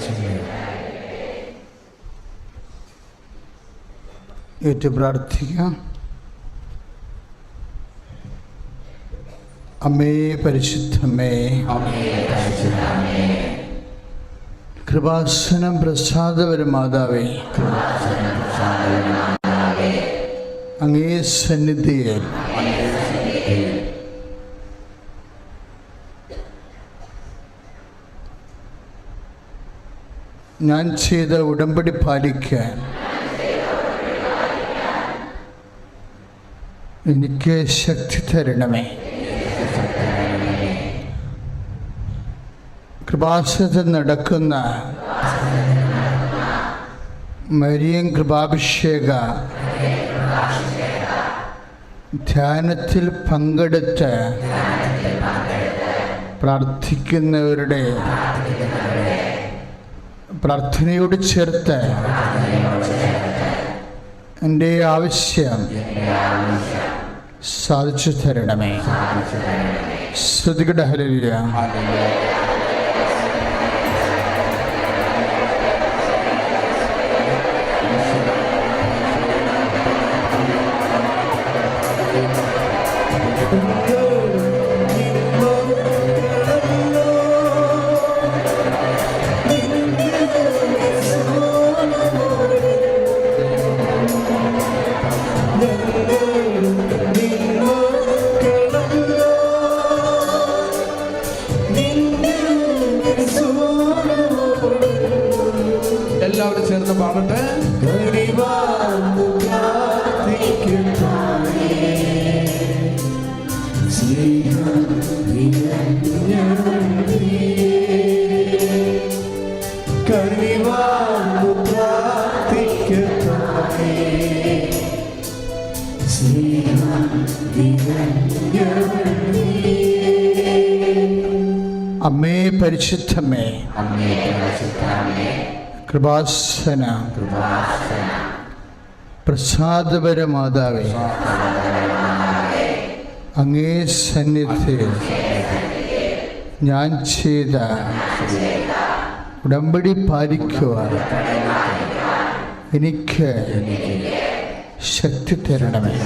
ചെയ്യുന്നു. ഏറ്റു പ്രാർത്ഥിക്കാം അമ്മേ പരിശുദ്ധമേ. കൃപാസനം പ്രസാദപരം മാതാവേ. അങ്ങേ സന്നിധിയിൽ ഞാൻ ചെയ്ത ഉടമ്പടി പാലിക്കാൻ എനിക്ക് ശക്തി തരണമേ. കൃപാസത നടക്കുന്ന മരിയൻ കൃപാഭിഷേക ധ്യാനത്തിൽ പങ്കെടുത്ത് പ്രാർത്ഥിക്കുന്നവരുടെ പ്രാർത്ഥനയോട് ചേർത്ത് എന്റെ ആവശ്യം സാധിച്ചു തരണമേ. ശ്രുതികട ഹലിയ അമ്മേ പരിശുദ്ധമ്മേ കൃപാസന. പ്രസാദപര മാതാവേ അങ്ങേ സന്നിധി. ഞാൻ ചെയ്ത ഉടമ്പടി പാലിക്കുവാൻ എനിക്ക് ശക്തി തരണമേ.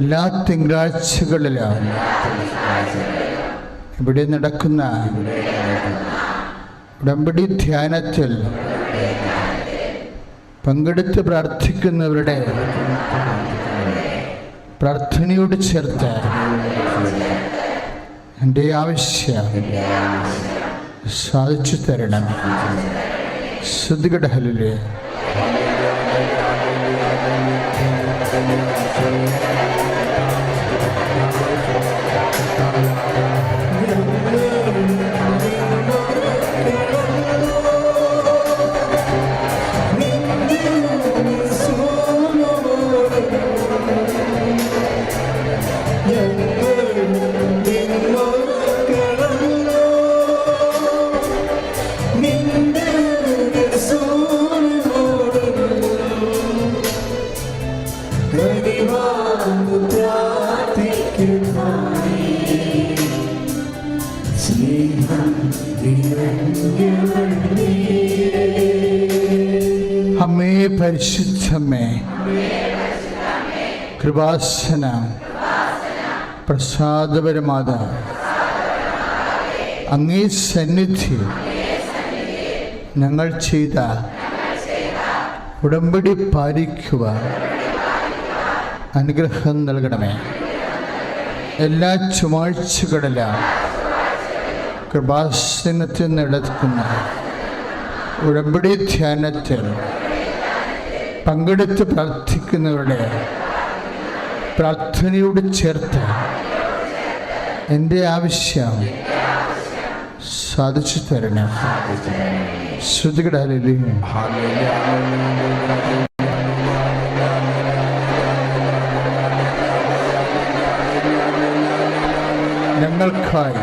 എല്ലാ തിങ്കളാഴ്ചകളിലും ഇവിടെ നടക്കുന്ന ഉടമ്പടി ധ്യാനത്തിൽ പങ്കെടുത്ത് പ്രാർത്ഥിക്കുന്നവരുടെ പ്രാർത്ഥനയോട് ചേർത്ത് എന്റെ ആവശ്യം സാധിച്ചു തരണം. ശ്രുതികടഹലിലെ അമ്മേ കൃപാസന പ്രസാദപരമാത അങ്ങേ സന്നിധി ഞങ്ങൾ ചെയ്ത ഉടമ്പടി പാലിക്കുവാൻ അനുഗ്രഹം നൽകണമേ. എല്ലാ ചുമാഴ്ചകളില കൃപാസനത്തിൽ നടക്കുന്ന ഉടമ്പടി ധ്യാനത്തിൽ പങ്കെടുത്ത് പ്രാർത്ഥിക്കുന്നവരുടെ പ്രാർത്ഥനയോട് ചേർത്ത് എന്റെ ആവശ്യം സാധിച്ചു തരണം. ശ്രുതികടാലില്ലേ ഞങ്ങൾക്കായി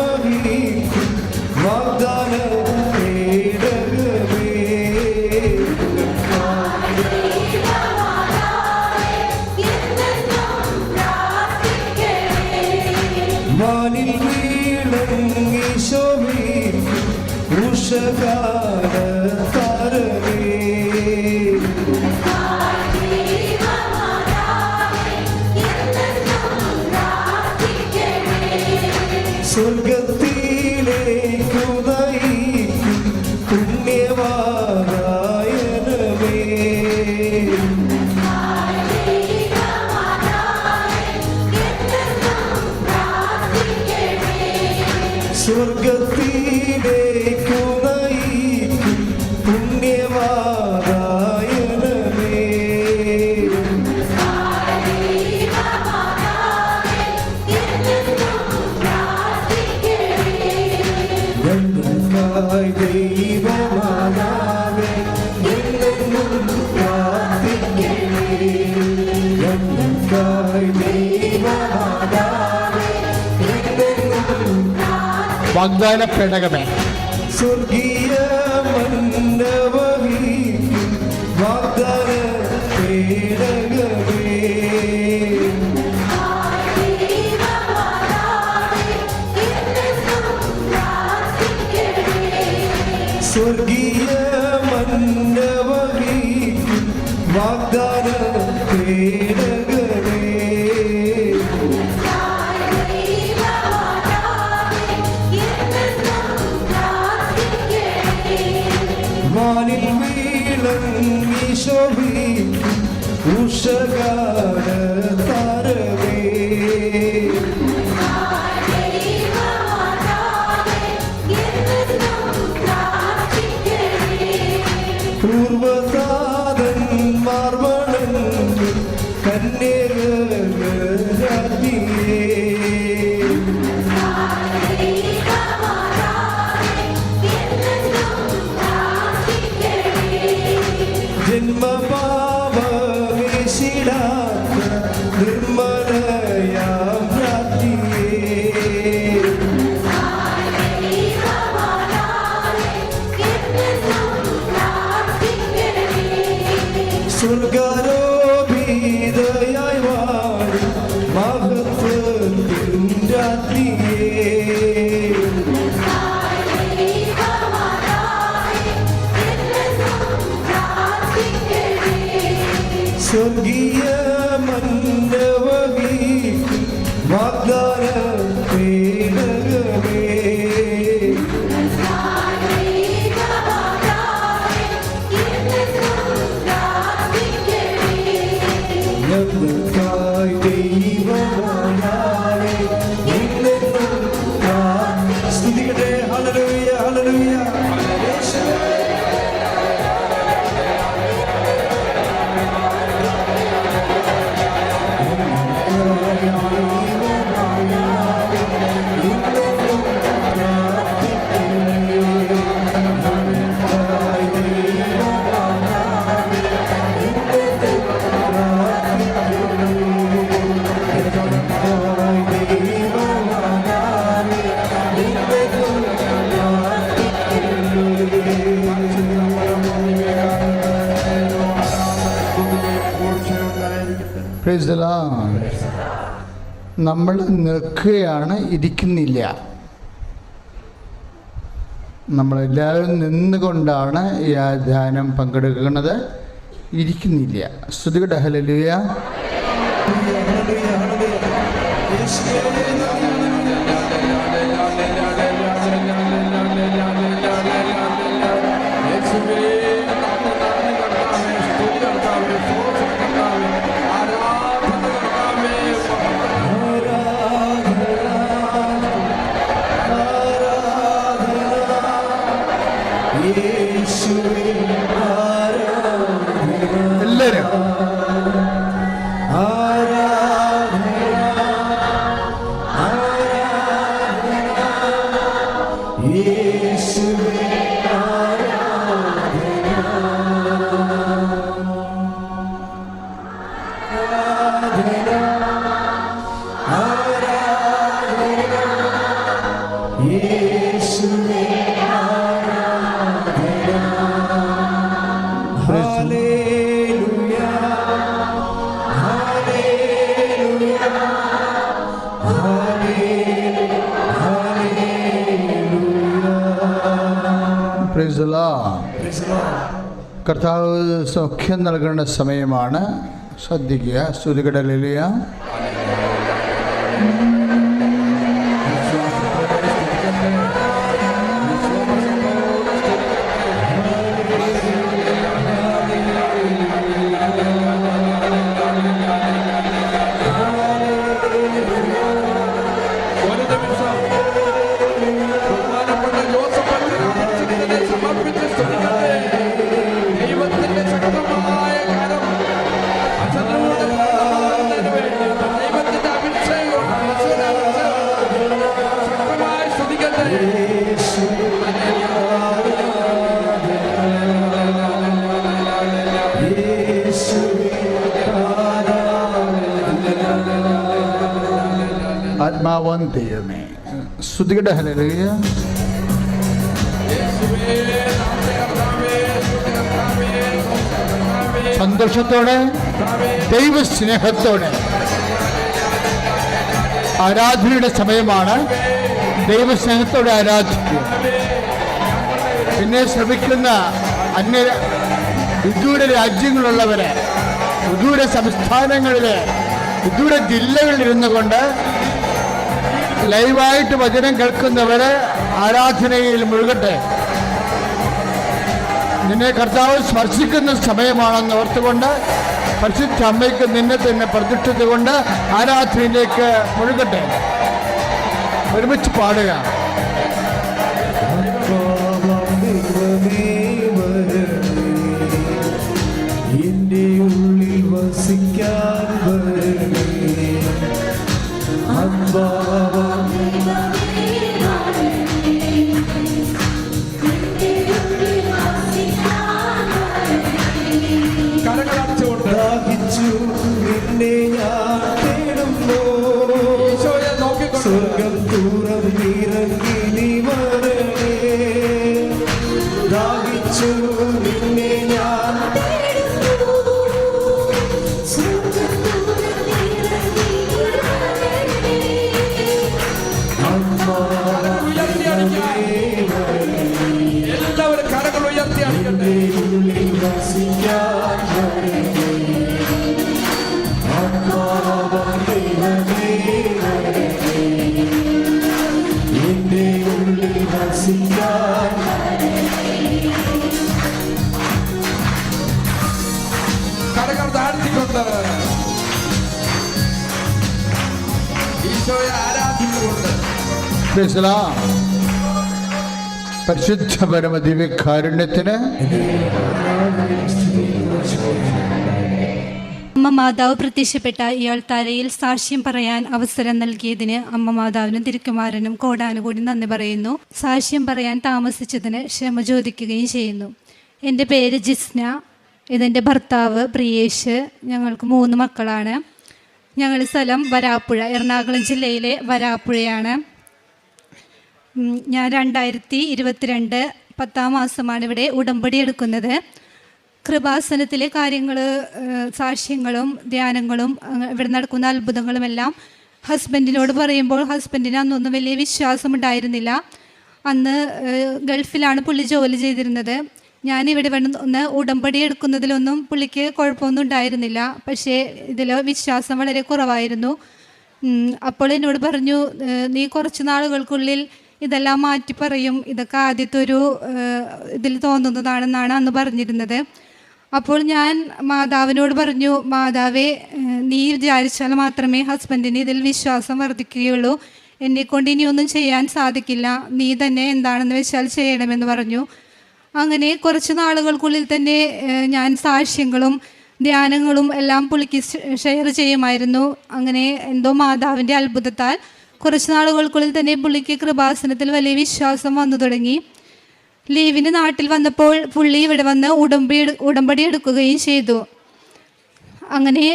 chegando വാഗ്ദാന പേടകമേ സ്വർഗീയ മണ്ഡവീ വാഗ്ദാന I never heard me. നമ്മൾ നിൽക്കുകയാണ് ഇരിക്കുന്നില്ല. നമ്മളെല്ലാവരും നിന്നുകൊണ്ടാണ് ഈ ധ്യാനം പങ്കെടുക്കുന്നത്. ഇരിക്കുന്നില്ല. സ്തുതികട ഹലലുയ Yeah. കർത്താവ് സൗഖ്യം നൽകേണ്ട സമയമാണ്. ശ്രദ്ധിക്കുക സ്തുതികടലിയ സ്തുതികട ഹലലിയ സന്തോഷത്തോടെ ദൈവസ്നേഹത്തോടെ. ആരാധനയുടെ സമയമാണ്. ദൈവസ്നേഹത്തോടെ ആരാധിക്കുക. പിന്നെ ശ്രമിക്കുന്ന അന്യ വിദൂര രാജ്യങ്ങളുള്ളവരെ വിദൂര സംസ്ഥാനങ്ങളിലെ വിദൂര ജില്ലകളിലിരുന്നു കൊണ്ട് ലൈവായിട്ട് വചനം കേൾക്കുന്നവരെ ആരാധനയിൽ മുഴുകട്ടെ. നിന്നെ കർത്താവ് സ്പർശിക്കുന്ന സമയമാണെന്ന് ഓർത്തുകൊണ്ട് പരിശുദ്ധ അമ്മയ്ക്ക് നിന്നെ തന്നെ പ്രതിഷ്ഠിച്ചുകൊണ്ട് ആരാധനയിലേക്ക് മുഴുകട്ടെ. ഒരുമിച്ച് പാടുക. ഈശോയെ ആരാധിച്ചുകൊണ്ട്. പരിശുദ്ധ പരമ ദിവ്യകാരുണ്യത്തിന് അമ്മ മാതാവ് പ്രത്യക്ഷപ്പെട്ട ഇയാൾ തലയിൽ സാക്ഷ്യം പറയാൻ അവസരം നൽകിയതിന് അമ്മ മാതാവിനും തിരുക്കുമാരനും കോടാനുകൂടി നന്ദി പറയുന്നു. സാക്ഷ്യം പറയാൻ താമസിച്ചതിന് ക്ഷമ ചോദിക്കുകയും ചെയ്യുന്നു. എന്റെ പേര് ജിസ്ന. ഇതെന്റെ ഭർത്താവ് പ്രിയേഷ്. ഞങ്ങൾക്ക് മൂന്ന് മക്കളാണ്. ഞങ്ങളുടെ സ്ഥലം വരാപ്പുഴ എറണാകുളം ജില്ലയിലെ വരാപ്പുഴയാണ്. ഞാൻ രണ്ടായിരത്തി ഇരുപത്തിരണ്ട് പത്താം മാസമാണ് ഇവിടെ ഉടമ്പടി എടുക്കുന്നത്. കൃപാസനത്തിലെ കാര്യങ്ങൾ സാക്ഷ്യങ്ങളും ധ്യാനങ്ങളും ഇവിടെ നടക്കുന്ന അത്ഭുതങ്ങളുമെല്ലാം ഹസ്ബൻഡിനോട് പറയുമ്പോൾ ഹസ്ബൻഡിന് അന്നൊന്നും വലിയ വിശ്വാസമുണ്ടായിരുന്നില്ല. അന്ന് ഗൾഫിലാണ് പുള്ളി ജോലി ചെയ്തിരുന്നത്. ഞാൻ ഇവിടെ ഒന്ന് ഉടമ്പടി എടുക്കുന്നതിലൊന്നും പുള്ളിക്ക് കുഴപ്പമൊന്നും ഉണ്ടായിരുന്നില്ല. പക്ഷേ ഇതിൽ വിശ്വാസം വളരെ കുറവായിരുന്നു. അപ്പോൾ എന്നോട് പറഞ്ഞു നീ കുറച്ച് നാളുകൾക്കുള്ളിൽ ഇതെല്ലാം മാറ്റി പറയും. ഇതൊക്കെ ആദ്യത്തെ ഒരു ഇതിൽ തോന്നുന്നതാണെന്നാണ് അന്ന് പറഞ്ഞിരുന്നത്. അപ്പോൾ ഞാൻ മാതാവിനോട് പറഞ്ഞു മാതാവേ നീ വിചാരിച്ചാൽ മാത്രമേ ഹസ്ബൻഡിന് ഇതിൽ വിശ്വാസം വർദ്ധിക്കുകയുള്ളൂ. എന്നെക്കൊണ്ട് ഇനിയൊന്നും ചെയ്യാൻ സാധിക്കില്ല. നീ തന്നെ എന്താണെന്ന് വെച്ചാൽ ചെയ്യണമെന്ന് പറഞ്ഞു. അങ്ങനെ കുറച്ച് നാളുകൾക്കുള്ളിൽ തന്നെ ഞാൻ സാക്ഷ്യങ്ങളും ധ്യാനങ്ങളും എല്ലാം പുള്ളിക്ക് ഷെയർ ചെയ്യുമായിരുന്നു. അങ്ങനെ എന്തോ മാതാവിന്റെ അത്ഭുതത്താൽ കുറച്ച് നാളുകൾക്കുള്ളിൽ തന്നെ പുള്ളിക്ക് കൃപാസനത്തിൽ വലിയ വിശ്വാസം വന്നു തുടങ്ങി. ലീവിന് നാട്ടിൽ വന്നപ്പോൾ പുള്ളി ഇവിടെ വന്ന് ഉടമ്പടി ഉടമ്പടി എടുക്കുകയും ചെയ്തു. അങ്ങനെ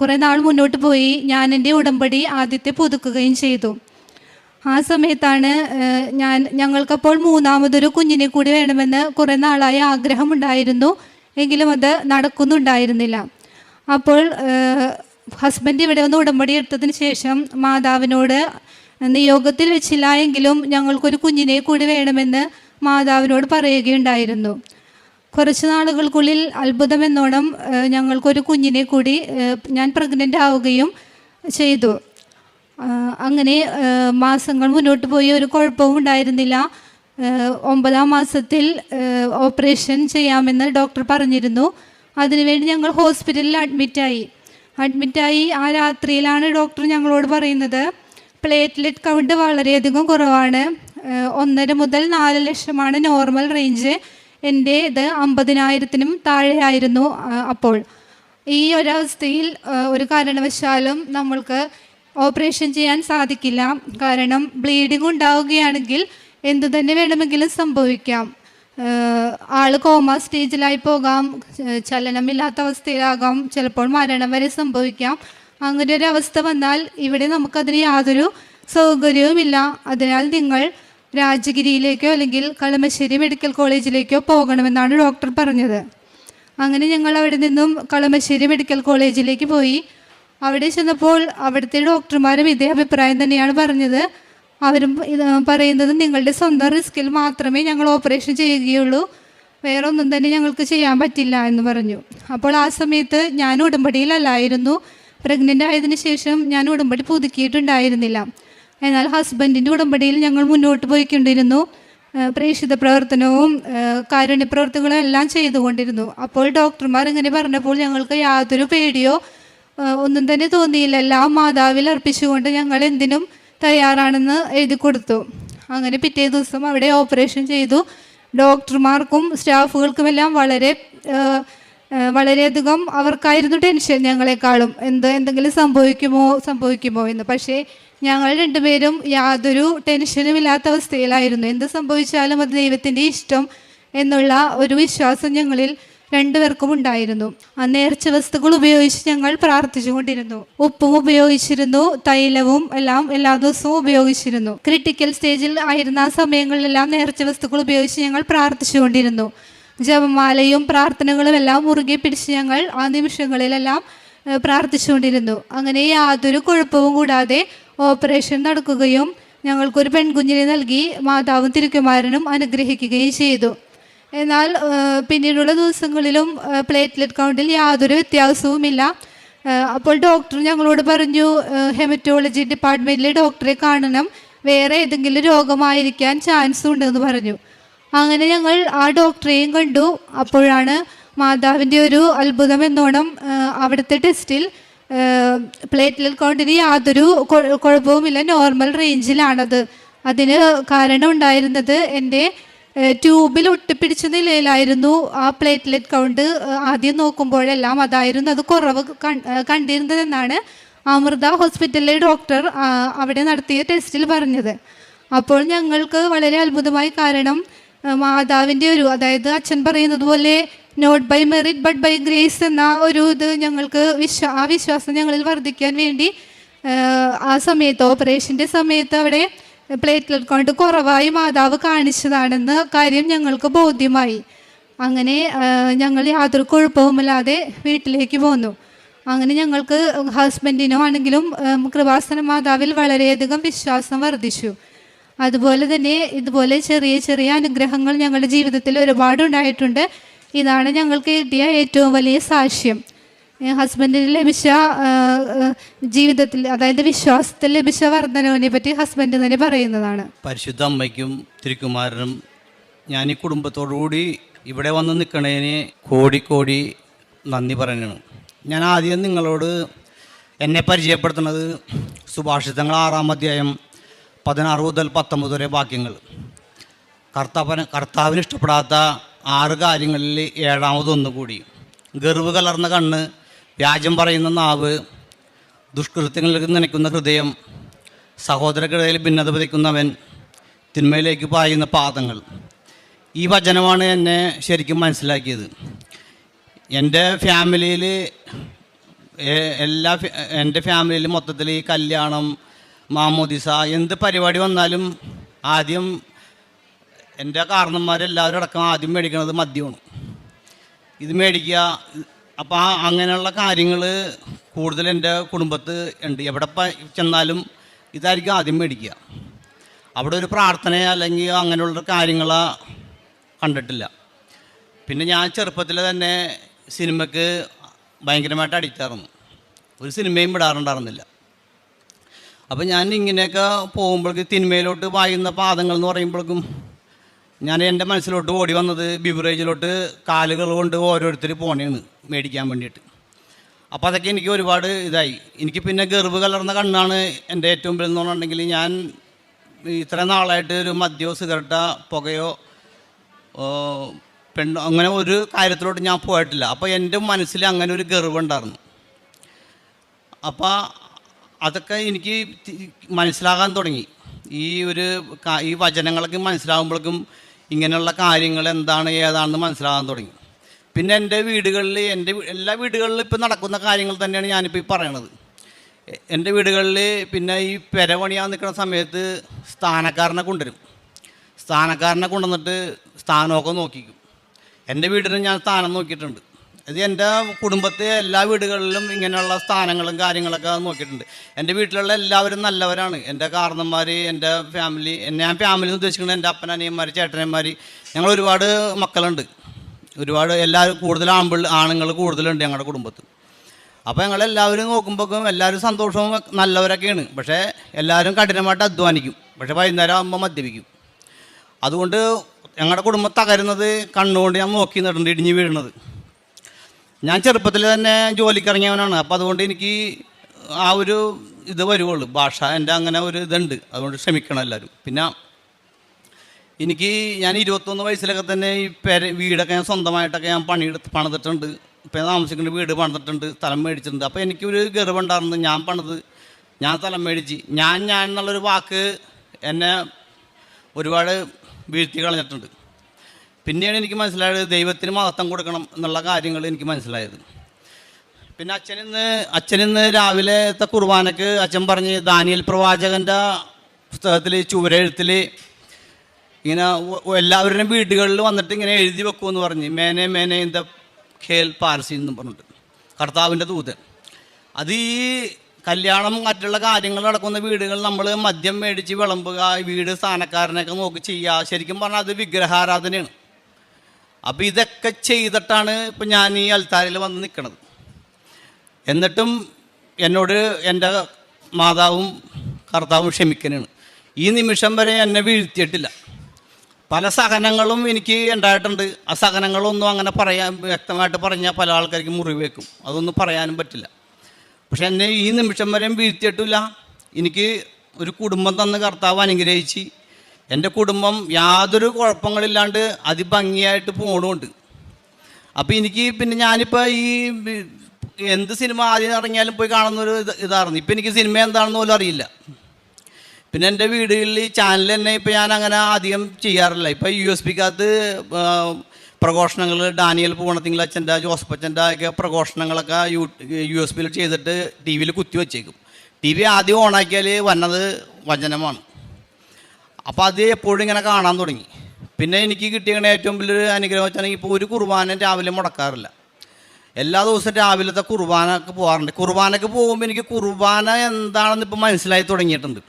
കുറേ നാൾ മുന്നോട്ട് പോയി. ഞാൻ എന്റെ ഉടമ്പടി ആദ്യത്തെ പുതുക്കുകയും ചെയ്തു. ആ സമയത്താണ് ഞാൻ ഞങ്ങൾക്കപ്പോൾ മൂന്നാമതൊരു കുഞ്ഞിനെ കൂടി വേണമെന്ന് കുറേ നാളായി ആഗ്രഹമുണ്ടായിരുന്നു. എങ്കിലും അത് നടക്കുന്നുണ്ടായിരുന്നില്ല. അപ്പോൾ ഹസ്ബൻഡ് ഇവിടെ വന്ന് ഉടമ്പടി എടുത്തതിന് ശേഷം മാതാവിനോട് നിയോഗത്തിൽ വെച്ചില്ല എങ്കിലും ഞങ്ങൾക്കൊരു കുഞ്ഞിനെ കൂടി വേണമെന്ന് മാതാവിനോട് പറയുകയുണ്ടായിരുന്നു. കുറച്ച് നാളുകൾക്കുള്ളിൽ അത്ഭുതമെന്നോണം ഞങ്ങൾക്കൊരു കുഞ്ഞിനെ കൂടി ഞാൻ പ്രഗ്നന്റ് ആവുകയും ചെയ്തു. അങ്ങനെ മാസങ്ങൾ മുന്നോട്ട് പോയി. ഒരു കുഴപ്പവും ഉണ്ടായിരുന്നില്ല. ഒമ്പതാം മാസത്തിൽ ഓപ്പറേഷൻ ചെയ്യാമെന്ന് ഡോക്ടർ പറഞ്ഞിരുന്നു. അതിനുവേണ്ടി ഞങ്ങൾ ഹോസ്പിറ്റലിൽ അഡ്മിറ്റായി. അഡ്മിറ്റായി ആ രാത്രിയിലാണ് ഡോക്ടർ ഞങ്ങളോട് പറയുന്നത്. പ്ലേറ്റ്ലെറ്റ് കൗണ്ട് വളരെയധികം കുറവാണ്. ഒന്നര മുതൽ നാല് ലക്ഷമാണ് നോർമൽ റേഞ്ച്. എന്റെ ഇത് അമ്പതിനായിരത്തിനും താഴെയായിരുന്നു അപ്പോൾ. ഈ ഒരവസ്ഥയിൽ ഒരു കാരണവശാലും നമ്മൾക്ക് ഓപ്പറേഷൻ ചെയ്യാൻ സാധിക്കില്ല. കാരണം ബ്ലീഡിംഗ് ഉണ്ടാവുകയാണെങ്കിൽ എന്തു തന്നെ വേണമെങ്കിലും സംഭവിക്കാം. ആൾ കോമ സ്റ്റേജിലായി പോകാം ചലനമില്ലാത്ത അവസ്ഥയിലാകാം ചിലപ്പോൾ മരണം വരെ സംഭവിക്കാം. അങ്ങനെ ഒരു അവസ്ഥ വന്നാൽ ഇവിടെ നമുക്കതിന് യാതൊരു സൗകര്യവുമില്ല. അതിനാൽ നിങ്ങൾ രാജഗിരിയിലേക്കോ അല്ലെങ്കിൽ കളമശ്ശേരി മെഡിക്കൽ കോളേജിലേക്കോ പോകണമെന്നാണ് ഡോക്ടർ പറഞ്ഞത്. അങ്ങനെ ഞങ്ങൾ അവിടെ നിന്നും കളമശ്ശേരി മെഡിക്കൽ കോളേജിലേക്ക് പോയി. അവിടെ ചെന്നപ്പോൾ അവിടുത്തെ ഡോക്ടർമാരും ഇതേ അഭിപ്രായം തന്നെയാണ് പറഞ്ഞത്. അവരും പറയുന്നത് നിങ്ങളുടെ സ്വന്തം റിസ്കിൽ മാത്രമേ ഞങ്ങൾ ഓപ്പറേഷൻ ചെയ്യുകയുള്ളൂ. വേറെ ഒന്നും തന്നെ ഞങ്ങൾക്ക് ചെയ്യാൻ പറ്റില്ല എന്ന് പറഞ്ഞു. അപ്പോൾ ആ സമയത്ത് ഞാൻ ഉടമ്പടിയിലല്ലായിരുന്നു. പ്രഗ്നന്റ് ആയതിനു ശേഷം ഞാൻ ഉടമ്പടി പുതുക്കിയിട്ടുണ്ടായിരുന്നില്ല. എന്നാൽ ഹസ്ബൻഡിന്റെ ഉടമ്പടിയിൽ ഞങ്ങൾ മുന്നോട്ട് പോയിക്കൊണ്ടിരുന്നു. പ്രേക്ഷിത പ്രവർത്തനവും കാരുണ്യ പ്രവർത്തനങ്ങളും എല്ലാം ചെയ്തുകൊണ്ടിരുന്നു. അപ്പോൾ ഡോക്ടർമാർ ഇങ്ങനെ പറഞ്ഞപ്പോൾ ഞങ്ങൾക്ക് യാതൊരു പേടിയോ ഒന്നും തന്നെ തോന്നിയില്ല. എല്ലാം മാതാവിൽ അർപ്പിച്ചുകൊണ്ട് ഞങ്ങൾ എന്തിനും തയ്യാറാണെന്ന് എഴുതി കൊടുത്തു. അങ്ങനെ പിറ്റേ ദിവസം അവിടെ ഓപ്പറേഷൻ ചെയ്തു. ഡോക്ടർമാർക്കും സ്റ്റാഫുകൾക്കുമെല്ലാം വളരെ വളരെയധികം അവർക്കായിരുന്നു ടെൻഷൻ ഞങ്ങളെക്കാളും. എന്ത് എന്തെങ്കിലും സംഭവിക്കുമോ സംഭവിക്കുമോ എന്ന്. പക്ഷേ ഞങ്ങൾ രണ്ടുപേരും യാതൊരു ടെൻഷനും ഇല്ലാത്ത അവസ്ഥയിലായിരുന്നു. എന്ത് സംഭവിച്ചാലും അത് ദൈവത്തിന്റെ ഇഷ്ടം എന്നുള്ള ഒരു വിശ്വാസം ഞങ്ങളിൽ രണ്ടുപേർക്കും ഉണ്ടായിരുന്നു. ആ നേർച്ച വസ്തുക്കൾ ഉപയോഗിച്ച് ഞങ്ങൾ പ്രാർത്ഥിച്ചുകൊണ്ടിരുന്നു. ഉപ്പും ഉപയോഗിച്ചിരുന്നു തൈലവും എല്ലാം എല്ലാ ദിവസവും ഉപയോഗിച്ചിരുന്നു. ക്രിട്ടിക്കൽ സ്റ്റേജിൽ ആയിരുന്ന ആ സമയങ്ങളിലെല്ലാം നേർച്ച വസ്തുക്കൾ ഉപയോഗിച്ച് ഞങ്ങൾ പ്രാർത്ഥിച്ചുകൊണ്ടിരുന്നു. ജപമാലയും പ്രാർത്ഥനകളും എല്ലാം മുറുകെ പിടിച്ച് ഞങ്ങൾ ആ നിമിഷങ്ങളിലെല്ലാം പ്രാർത്ഥിച്ചുകൊണ്ടിരുന്നു. അങ്ങനെ യാതൊരു കുഴപ്പവും കൂടാതെ ഓപ്പറേഷൻ നടക്കുകയും ഞങ്ങൾക്കൊരു പെൺകുഞ്ഞിനെ നൽകി മാതാവും തിരുക്കുമാരനും അനുഗ്രഹിക്കുകയും ചെയ്തു. എന്നാൽ പിന്നീടുള്ള ദിവസങ്ങളിലും പ്ലേറ്റ്ലെറ്റ് കൗണ്ടിൽ യാതൊരു വ്യത്യാസവുമില്ല. അപ്പോൾ ഡോക്ടർ ഞങ്ങളോട് പറഞ്ഞു ഹെമറ്റോളജി ഡിപ്പാർട്ട്മെന്റിലെ ഡോക്ടറെ കാണണം. വേറെ ഏതെങ്കിലും രോഗമായിരിക്കാൻ ചാൻസ് ഉണ്ടെന്ന് പറഞ്ഞു. അങ്ങനെ ഞങ്ങൾ ആ ഡോക്ടറെയും കണ്ടു. അപ്പോഴാണ് മാതാവിന്റെ ഒരു അത്ഭുതം എന്നോണം അവിടുത്തെ ടെസ്റ്റിൽ പ്ലേറ്റ്ലെറ്റ് കൗണ്ടിന് യാതൊരു കുഴപ്പവുമില്ല. നോർമൽ റേഞ്ചിലാണത് അതിന് കാരണം ഉണ്ടായിരുന്നത് എന്റെ ട്യൂബിൽ ഒട്ടിപ്പിടിച്ച നിലയിലായിരുന്നു ആ പ്ലേറ്റ്ലെറ്റ് കൗണ്ട്. ആദ്യം നോക്കുമ്പോഴെല്ലാം അതായിരുന്നു അത് കുറവ് കണ്ടിരുന്നതെന്നാണ് അമൃത ഹോസ്പിറ്റലിലെ ഡോക്ടർ അവിടെ നടത്തിയ ടെസ്റ്റിൽ പറഞ്ഞത്. അപ്പോൾ ഞങ്ങൾക്ക് വളരെ അത്ഭുതമായി കാരണം മാതാവിന്റെ ഒരു അതായത് അച്ഛൻ പറയുന്നത് പോലെ not by merit but by grace എന്ന ഒരു ഇത് ഞങ്ങൾക്ക് വിശ്വാ ആ വിശ്വാസം ഞങ്ങളിൽ വർദ്ധിക്കാൻ വേണ്ടി ആ സമയത്ത് ഓപ്പറേഷന്റെ സമയത്ത് അവിടെ പ്ലേറ്റ്ലെറ്റ് കൗണ്ട് കുറവായി മാതാവ് കാണിച്ചതാണെന്ന് കാര്യം ഞങ്ങൾക്ക് ബോധ്യമായി. അങ്ങനെ ഞങ്ങൾ യാതൊരു കുഴപ്പവുമില്ലാതെ വീട്ടിലേക്ക് പോന്നു. അങ്ങനെ ഞങ്ങൾക്ക് ഹസ്ബൻഡിനോ ആണെങ്കിലും കൃപാസന മാതാവിൽ വളരെയധികം വിശ്വാസം വർദ്ധിച്ചു. അതുപോലെ തന്നെ ഇതുപോലെ ചെറിയ ചെറിയ അനുഗ്രഹങ്ങൾ ഞങ്ങളുടെ ജീവിതത്തിൽ ഒരുപാട് ഉണ്ടായിട്ടുണ്ട് ഇതാണ് ഞങ്ങൾക്ക് കിട്ടിയ ഏറ്റവും വലിയ സാക്ഷ്യം. ഹസ്ബൻഡിന് ലഭിച്ച ജീവിതത്തിൽ അതായത് വിശ്വാസത്തിൽ ലഭിച്ച വർധനവിനെ പറ്റി ഹസ്ബൻഡ് തന്നെ പറയുന്നതാണ്. പരിശുദ്ധ അമ്മയ്ക്കും തിരുക്കുമാരനും ഞാൻ ഈ കുടുംബത്തോടുകൂടി ഇവിടെ വന്ന് നിൽക്കണതിന് കോടി കോടി നന്ദി പറയണം ഞാൻ ആദ്യം നിങ്ങളോട് എന്നെ പരിചയപ്പെടുത്തുന്നത് സുഭാഷിതങ്ങൾ ആറാം അധ്യായം പതിനാറ് മുതൽ പത്തൊമ്പത് വരെ വാക്യങ്ങൾ. കർത്താവിന് കർത്താവിന് ഇഷ്ടപ്പെടാത്ത ആറ് കാര്യങ്ങളിൽ ഏഴാമതൊന്നുകൂടി. ഗർവ് കലർന്ന കണ്ണ് വ്യാജം പറയുന്ന നാവ് ദുഷ്കൃത്യങ്ങളിലേക്ക് നനയ്ക്കുന്ന ഹൃദയം സഹോദരക്കിടയിൽ ഭിന്നത പതിക്കുന്നവൻ തിന്മയിലേക്ക് പായുന്ന പാദങ്ങൾ. ഈ വചനമാണ് എന്നെ ശരിക്കും മനസ്സിലാക്കിയത്. എന്റെ ഫാമിലിയിൽ എല്ലാ എന്റെ ഫാമിലിയിൽ മൊത്തത്തിൽ ഈ കല്യാണം മാമോദിസ എന്ത് പരിപാടി വന്നാലും ആദ്യം എന്റെ കാരണന്മാരെല്ലാവരും അടക്കം ആദ്യം മേടിക്കുന്നത് മദ്യമാണ്. ഇത് മേടിക്കുക അപ്പോൾ ആ അങ്ങനെയുള്ള കാര്യങ്ങൾ കൂടുതൽ എന്റെ കുടുംബത്ത് ഉണ്ട്. എവിടെ ചെന്നാലും ഇതായിരിക്കും ആദ്യം മേടിക്കുക. അവിടെ ഒരു പ്രാർത്ഥന അല്ലെങ്കിൽ അങ്ങനെയുള്ള കാര്യങ്ങൾ കണ്ടിട്ടില്ല. പിന്നെ ഞാൻ ചെറുപ്പത്തിൽ തന്നെ സിനിമയ്ക്ക് ഭയങ്കരമായിട്ട് അടിക്റ്റായിരുന്നു ഒരു സിനിമയും വിടാറുണ്ടായിരുന്നില്ല അപ്പം ഞാൻ ഇങ്ങനെയൊക്കെ പോകുമ്പോഴേക്ക് തിന്മയിലോട്ട് വായുന്ന പാദങ്ങൾ എന്ന് പറയുമ്പോഴേക്കും ഞാൻ എന്റെ മനസ്സിലോട്ട് ഓടി വന്നത് ബിവറേജിലോട്ട് കാലുകൾ കൊണ്ട് ഓരോരുത്തർ പോണേന്ന് മേടിക്കാൻ വേണ്ടിയിട്ട്. അപ്പോൾ അതൊക്കെ എനിക്ക് ഒരുപാട് ഇതായി. എനിക്ക് പിന്നെ ഗർവ് കലർന്ന കണ്ണാണ് എന്റെ ഏറ്റവും വലുതെന്ന് പറഞ്ഞിട്ടുണ്ടെങ്കിൽ ഞാൻ ഇത്ര നാളായിട്ട് ഒരു മദ്യമോ സിഗരറ്റോ പുകയോ പെണ്ണോ അങ്ങനെ ഒരു കാര്യത്തിലോട്ട് ഞാൻ പോയിട്ടില്ല. അപ്പോൾ എന്റെ മനസ്സിൽ അങ്ങനെ ഒരു ഗർവ് ഉണ്ടായിരുന്നു. അപ്പോൾ അതൊക്കെ എനിക്ക് മനസ്സിലാകാൻ തുടങ്ങി. ഈ ഒരു ഈ വചനങ്ങളൊക്കെ മനസ്സിലാകുമ്പോഴേക്കും ഇങ്ങനെയുള്ള കാര്യങ്ങൾ എന്താണ് ഏതാണെന്ന് മനസ്സിലാകാൻ തുടങ്ങി. പിന്നെ എന്റെ വീടുകളിൽ എന്റെ എല്ലാ വീടുകളിലും ഇപ്പം നടക്കുന്ന കാര്യങ്ങൾ തന്നെയാണ് ഞാനിപ്പോൾ ഈ പറയണത്. എന്റെ വീടുകളിൽ പിന്നെ ഈ പെരവണിയാൻ നിൽക്കുന്ന സമയത്ത് സ്ഥാനക്കാരനെ കൊണ്ടുവരും. സ്ഥാനക്കാരനെ കൊണ്ടുവന്നിട്ട് സ്ഥാനമൊക്കെ നോക്കിക്കും. എന്റെ വീടിന് ഞാൻ സ്ഥാനം നോക്കിയിട്ടുണ്ട്. ഇത് എന്റെ കുടുംബത്തെ എല്ലാ വീടുകളിലും ഇങ്ങനെയുള്ള സ്ഥാനങ്ങളും കാര്യങ്ങളൊക്കെ നോക്കിയിട്ടുണ്ട്. എന്റെ വീട്ടിലുള്ള എല്ലാവരും നല്ലവരാണ്. എന്റെ കാരണന്മാർ എന്റെ ഫാമിലി ഞാൻ ഫാമിലി എന്ന് ഉദ്ദേശിക്കുന്നത് എന്റെ അപ്പനനിയന്മാർ ചേട്ടനന്മാർ ഞങ്ങൾ ഒരുപാട് മക്കളുണ്ട്. ഒരുപാട് എല്ലാവരും കൂടുതൽ ആമ്പിൾ ആണുങ്ങൾ കൂടുതലുണ്ട് ഞങ്ങളുടെ കുടുംബത്ത്. അപ്പോൾ ഞങ്ങളെല്ലാവരും നോക്കുമ്പോഴേക്കും എല്ലാവരും സന്തോഷവും നല്ലവരൊക്കെയാണ്. പക്ഷേ എല്ലാവരും കഠിനമായിട്ട് അധ്വാനിക്കും. പക്ഷേ വൈകുന്നേരം ആകുമ്പോൾ മദ്യപിക്കും. അതുകൊണ്ട് ഞങ്ങളുടെ കുടുംബം തകരുന്നത് കണ്ണുകൊണ്ട് ഞാൻ നോക്കി നിന്നിട്ടുണ്ട് ഇടിഞ്ഞ് വീഴുന്നത്. ഞാൻ ചെറുപ്പത്തിൽ തന്നെ ജോലിക്കിറങ്ങിയവനാണ്. അപ്പോൾ അതുകൊണ്ട് എനിക്ക് ആ ഒരു ഇത് വരുവുള്ളൂ. ഭാഷ എന്റെ അങ്ങനെ ഒരു ഇതുണ്ട്. അതുകൊണ്ട് ക്ഷമിക്കണം എല്ലാവരും. പിന്നെ എനിക്ക് ഞാൻ ഇരുപത്തൊന്ന് വയസ്സിലൊക്കെ തന്നെ ഈ പെര വീടൊക്കെ ഞാൻ സ്വന്തമായിട്ടൊക്കെ ഞാൻ പണിയെടുത്ത് പണിതിട്ടുണ്ട്. ഇപ്പം ഞാൻ താമസിക്കുന്ന വീട് പണിതിട്ടുണ്ട്. സ്ഥലം മേടിച്ചിട്ടുണ്ട്. അപ്പോൾ എനിക്കൊരു ഗർവുണ്ടായിരുന്നു ഞാൻ പണിത് ഞാൻ സ്ഥലം മേടിച്ച്. ഞാൻ ഞാൻ എന്നുള്ളൊരു വാക്ക് എന്നെ ഒരുപാട് വീഴ്ത്തി കളഞ്ഞിട്ടുണ്ട്. പിന്നെയാണ് എനിക്ക് മനസ്സിലായത് ദൈവത്തിന് മഹത്വം കൊടുക്കണം എന്നുള്ള കാര്യങ്ങൾ എനിക്ക് മനസ്സിലായത്. പിന്നെ അച്ഛനിന്ന് അച്ഛനിന്ന് രാവിലത്തെ കുർബാനക്ക് അച്ഛൻ പറഞ്ഞ് ദാനിയൽ പ്രവാചകന്റെ പുസ്തകത്തിൽ ചുവരെഴുത്തിൽ ഇങ്ങനെ എല്ലാവരുടെയും വീടുകളിൽ വന്നിട്ട് ഇങ്ങനെ എഴുതി വെക്കുമെന്ന് പറഞ്ഞ് മേനെ മേനെ ഇൻ ദ ഖേൽ പാർസി എന്നും പറഞ്ഞിട്ട്. കർത്താവിന്റെ ദൂതൻ അത് ഈ കല്യാണം മറ്റുള്ള കാര്യങ്ങൾ നടക്കുന്ന വീടുകൾ നമ്മൾ മദ്യം മേടിച്ച് വിളമ്പുക വീട് സ്ഥാനക്കാരനൊക്കെ നോക്കി ചെയ്യുക ശരിക്കും പറഞ്ഞാൽ അത് വിഗ്രഹാരാധനയാണ്. അപ്പോൾ ഇതൊക്കെ ചെയ്തിട്ടാണ് ഇപ്പം ഞാൻ ഈ അൽത്താരയിൽ വന്ന് നിൽക്കുന്നത് എന്നിട്ടും എന്നോട് എന്റെ മാതാവും കർത്താവും ക്ഷമിക്കനാണ് ഈ നിമിഷം വരെ എന്നെ വീഴ്ത്തിയിട്ടില്ല. പല സഹനങ്ങളും എനിക്ക് ഉണ്ടായിട്ടുണ്ട്. ആ സഹനങ്ങളൊന്നും അങ്ങനെ പറയാൻ വ്യക്തമായിട്ട് പറഞ്ഞാൽ പല ആൾക്കാർക്ക് മുറിവേക്കും അതൊന്നും പറയാനും പറ്റില്ല. പക്ഷെ എന്നെ ഈ നിമിഷം വരെ വീഴ്ത്തിയിട്ടില്ല. എനിക്ക് ഒരു കുടുംബം തന്ന് കർത്താവ് അനുഗ്രഹിച്ച് എന്റെ കുടുംബം യാതൊരു കുഴപ്പങ്ങളില്ലാണ്ട് അതിഭംഗിയായിട്ട് പോണുണ്ട്. അപ്പോൾ എനിക്ക് പിന്നെ ഞാനിപ്പോൾ ഈ എന്ത് സിനിമ ആദ്യം ഇറങ്ങിയാലും പോയി കാണുന്നൊരു ഇത് ഇതായിരുന്നു. ഇപ്പം എനിക്ക് സിനിമ എന്താണെന്ന് പോലും അറിയില്ല. പിന്നെ എന്റെ വീടുകളിൽ ചാനൽ തന്നെ ഇപ്പം ഞാൻ അങ്ങനെ അധികം ചെയ്യാറില്ല. ഇപ്പം യു എസ് പിക്കകത്ത് പ്രഘോഷണങ്ങൾ ഡാനിയൽ പൂണത്തിങ്കൾ അച്ഛന്റെ ജോസഫ് അച്ഛന്റെ ഒക്കെ പ്രഘോഷണങ്ങളൊക്കെ യു യു എസ് പിയിൽ ചെയ്തിട്ട് ടി വിയിൽ കുത്തി വെച്ചേക്കും ടി വി ആദ്യം ഓണാക്കിയാൽ വന്നത് വചനമാണ്. അപ്പോൾ അത് എപ്പോഴും ഇങ്ങനെ കാണാൻ തുടങ്ങി. പിന്നെ എനിക്ക് കിട്ടിയങ്ങനെ ഏറ്റവും വലിയൊരു അനുഗ്രഹം വെച്ചാണെങ്കിൽ ഇപ്പോൾ ഒരു കുർബാന രാവിലെ മുടക്കാറില്ല. എല്ലാ ദിവസവും രാവിലത്തെ കുർബാനക്ക് പോകാറുണ്ട്. കുർബാനക്ക് പോകുമ്പോൾ എനിക്ക് കുർബാന എന്താണെന്ന് ഇപ്പോൾ മനസ്സിലായി തുടങ്ങിയിട്ടുണ്ട്.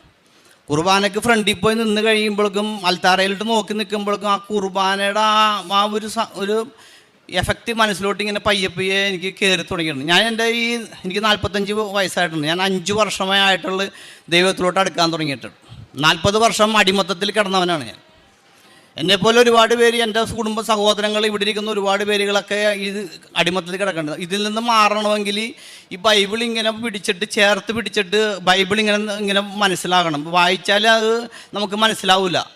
കുർബാനക്ക് ഫ്രണ്ടിൽ പോയി നിന്ന് കഴിയുമ്പോഴേക്കും അൽത്താറയിലിട്ട് നോക്കി നിൽക്കുമ്പോഴേക്കും ആ കുർബാനയുടെ ആ ആ ഒരു ഒരു എഫക്റ്റ് മനസ്സിലോട്ട് ഇങ്ങനെ പയ്യെ പയ്യെ എനിക്ക് കയറി തുടങ്ങിയിട്ടുണ്ട്. ഞാൻ എന്റെ ഈ എനിക്ക് നാൽപ്പത്തഞ്ച് വയസ്സായിട്ടുണ്ട്. ഞാൻ അഞ്ച് വർഷമായിട്ടുള്ള ദൈവത്തിലോട്ട് അടുക്കാൻ തുടങ്ങിയിട്ടുണ്ട്. നാൽപ്പത് വർഷം അടിമത്തത്തിൽ കിടന്നവനാണ് ഞാൻ. എന്നെപ്പോലെ ഒരുപാട് പേര് എന്റെ കുടുംബ സഹോദരങ്ങൾ ഇവിടെ ഇരിക്കുന്ന ഒരുപാട് പേരുകളൊക്കെ ഇത് അടിമത്തത്തിൽ കിടക്കേണ്ടത് ഇതിൽ നിന്ന് മാറണമെങ്കിൽ ഈ ബൈബിൾ ഇങ്ങനെ പിടിച്ചിട്ട് ചേർത്ത് പിടിച്ചിട്ട് ബൈബിൾ ഇങ്ങനെ ഇങ്ങനെ മനസ്സിലാകണം. വായിച്ചാൽ അത് നമുക്ക് മനസ്സിലാവില്ല.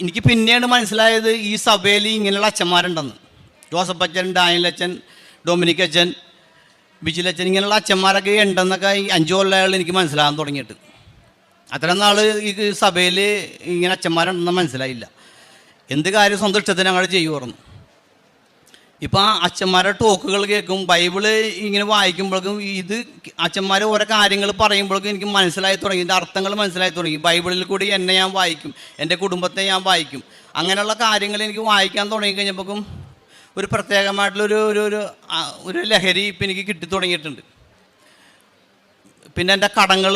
എനിക്ക് പിന്നെയാണ് മനസ്സിലായത് ഈ സഭയിൽ ഇങ്ങനെയുള്ള അച്ഛന്മാരുണ്ടെന്ന്. ജോസഫ് അച്ഛൻ ഡാനിയൽ അച്ഛൻ ഡൊമിനിക് അച്ഛൻ ബിജിലച്ഛൻ ഇങ്ങനെയുള്ള അച്ഛന്മാരൊക്കെ ഉണ്ടെന്നൊക്കെ ഈ അഞ്ചു കൊല്ലം എനിക്ക് മനസ്സിലാകാൻ തുടങ്ങിയിട്ട്. അത്ര നാൾ ഈ സഭയിൽ ഇങ്ങനെ അച്ഛന്മാരുണ്ടെന്ന് മനസ്സിലായില്ല. എന്ത് കാര്യം സ്വന്തം ഇഷ്ടത്തിന് അങ്ങോട്ട് ചെയ്യുമായിരുന്നു ഇപ്പം ആ അച്ഛന്മാരുടെ ടോക്കുകൾ കേൾക്കും ബൈബിൾ ഇങ്ങനെ വായിക്കുമ്പോഴേക്കും ഇത് അച്ഛന്മാർ ഓരോ കാര്യങ്ങൾ പറയുമ്പോഴേക്കും എനിക്ക് മനസ്സിലായി തുടങ്ങി ഇതിന്റെ അർത്ഥങ്ങൾ മനസ്സിലായി തുടങ്ങി. ബൈബിളിൽ കൂടി എന്നെ ഞാൻ വായിക്കും എന്റെ കുടുംബത്തെ ഞാൻ വായിക്കും. അങ്ങനെയുള്ള കാര്യങ്ങൾ എനിക്ക് വായിക്കാൻ തുടങ്ങി കഴിഞ്ഞപ്പോഴേക്കും ഒരു പ്രത്യേകമായിട്ടുള്ളൊരു ഒരു ഒരു ഒരു ലഹരി ഇപ്പം എനിക്ക് കിട്ടി തുടങ്ങിയിട്ടുണ്ട്. പിന്നെ എന്റെ കടങ്ങൾ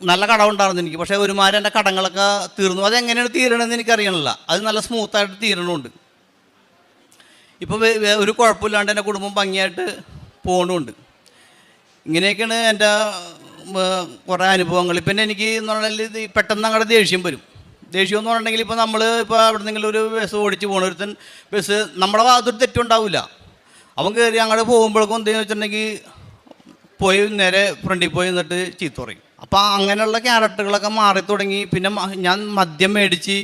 നല്ല കടമുണ്ടായിരുന്നു എനിക്ക്. പക്ഷേ ഒരുമാതിരി എന്റെ കടങ്ങളൊക്കെ തീർന്നു. അതെങ്ങനെയാണ് തീരണമെന്ന് എനിക്കറിയണില്ല. അത് നല്ല സ്മൂത്തായിട്ട് തീരണമുണ്ട് ഇപ്പോൾ ഒരു കുഴപ്പമില്ലാണ്ട് എന്റെ കുടുംബം ഭംഗിയായിട്ട് പോകണമുണ്ട് ഇങ്ങനെയൊക്കെയാണ് എന്റെ കുറേ അനുഭവങ്ങൾ. പിന്നെ എനിക്ക് എന്ന് പറഞ്ഞാൽ പെട്ടെന്ന് അങ്ങോട്ട് ദേഷ്യം വരും. ദേഷ്യം എന്ന് പറഞ്ഞിട്ടുണ്ടെങ്കിൽ ഇപ്പോൾ നമ്മൾ ഇപ്പോൾ അവിടെ നിന്നെങ്കിലും ഒരു ബസ് ഓടിച്ച് പോകണ ഒരുത്തൻ ബസ് നമ്മുടെ ഭാഗത്തൊരു തെറ്റുണ്ടാവില്ല. അവൻ കയറി അങ്ങോട്ട് പോകുമ്പോഴേക്കും എന്തെന്ന് വെച്ചിട്ടുണ്ടെങ്കിൽ പോയി നേരെ ഫ്രണ്ടിൽ പോയി നിന്നിട്ട് ചീത്ത പറയും. അപ്പോൾ അങ്ങനെയുള്ള ക്യാരക്ടറുകളൊക്കെ മാറി തുടങ്ങി. പിന്നെ ഞാൻ മദ്യം മേടിച്ച്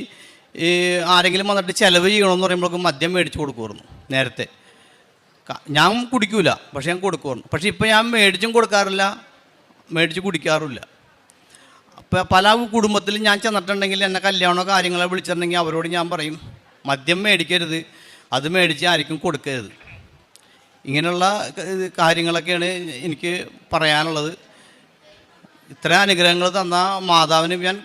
ആരെങ്കിലും വന്നിട്ട് ചിലവ് ചെയ്യണമെന്ന് പറയുമ്പോഴേക്കും മദ്യം മേടിച്ച് കൊടുക്കുമായിരുന്നു നേരത്തെ. ഞാൻ കുടിക്കൂല പക്ഷെ ഞാൻ കൊടുക്കുമായിരുന്നു പക്ഷെ ഇപ്പം ഞാൻ മേടിച്ചും കൊടുക്കാറില്ല മേടിച്ച് കുടിക്കാറുമില്ല. അപ്പോൾ പല കുടുംബത്തിലും ഞാൻ ചെന്നിട്ടുണ്ടെങ്കിൽ എന്നെ കല്യാണമോ കാര്യങ്ങളോ വിളിച്ചിട്ടുണ്ടെങ്കിൽ അവരോട് ഞാൻ പറയും മദ്യം മേടിക്കരുത് അത് മേടിച്ച് ആർക്കും കൊടുക്കരുത്. ഇങ്ങനെയുള്ള കാര്യങ്ങളൊക്കെയാണ് എനിക്ക് പറയാനുള്ളത്. ഇത്ര അനുഗ്രഹങ്ങൾ തന്ന മാതാവിന് ഞാൻ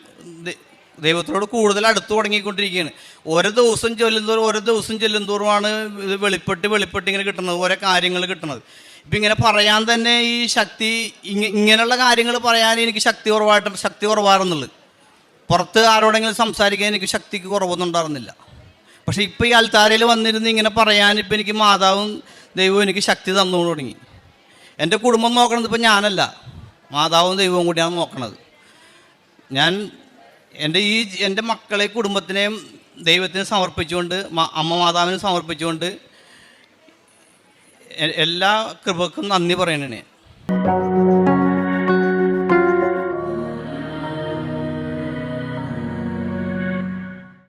ദൈവത്തിനോട് കൂടുതൽ അടുത്തു തുടങ്ങിക്കൊണ്ടിരിക്കുകയാണ്. ഓരോ ദിവസം ചൊല്ലുന്തോറും ഓരോ ദിവസം ചൊല്ലുന്തോറുമാണ് ഇത് വെളിപ്പെട്ട് വെളിപ്പെട്ട് ഇങ്ങനെ കിട്ടുന്നത് ഓരോ കാര്യങ്ങൾ കിട്ടുന്നത്. ഇപ്പം ഇങ്ങനെ പറയാൻ തന്നെ ഈ ശക്തി ഇങ്ങ- ഇങ്ങനെയുള്ള കാര്യങ്ങൾ പറയാൻ എനിക്ക് ശക്തി കുറവായിട്ട് ശക്തി കുറവാണെന്നുള്ളത് പുറത്ത് ആരോടെങ്കിലും സംസാരിക്കാൻ എനിക്ക് ശക്തിക്ക് കുറവൊന്നും ഉണ്ടായിരുന്നില്ല. പക്ഷേ ഇപ്പോൾ ഈ അൽത്താരയിൽ വന്നിരുന്ന് ഇങ്ങനെ പറയാൻ ഇപ്പം എനിക്ക് മാതാവും ദൈവവും എനിക്ക് ശക്തി തന്നു തുടങ്ങി. എന്റെ കുടുംബം നോക്കണത് ഇപ്പം ഞാനല്ല. മാതാവും ദൈവവും കൂടിയാണ് നോക്കണത്. ഞാൻ എന്റെ ഈ എന്റെ മക്കളെ കുടുംബത്തിനെയും ദൈവത്തിന് സമർപ്പിച്ചുകൊണ്ട് അമ്മ മാതാവിന് സമർപ്പിച്ചുകൊണ്ട് എല്ലാ കൃപക്കും നന്ദി പറയണേ.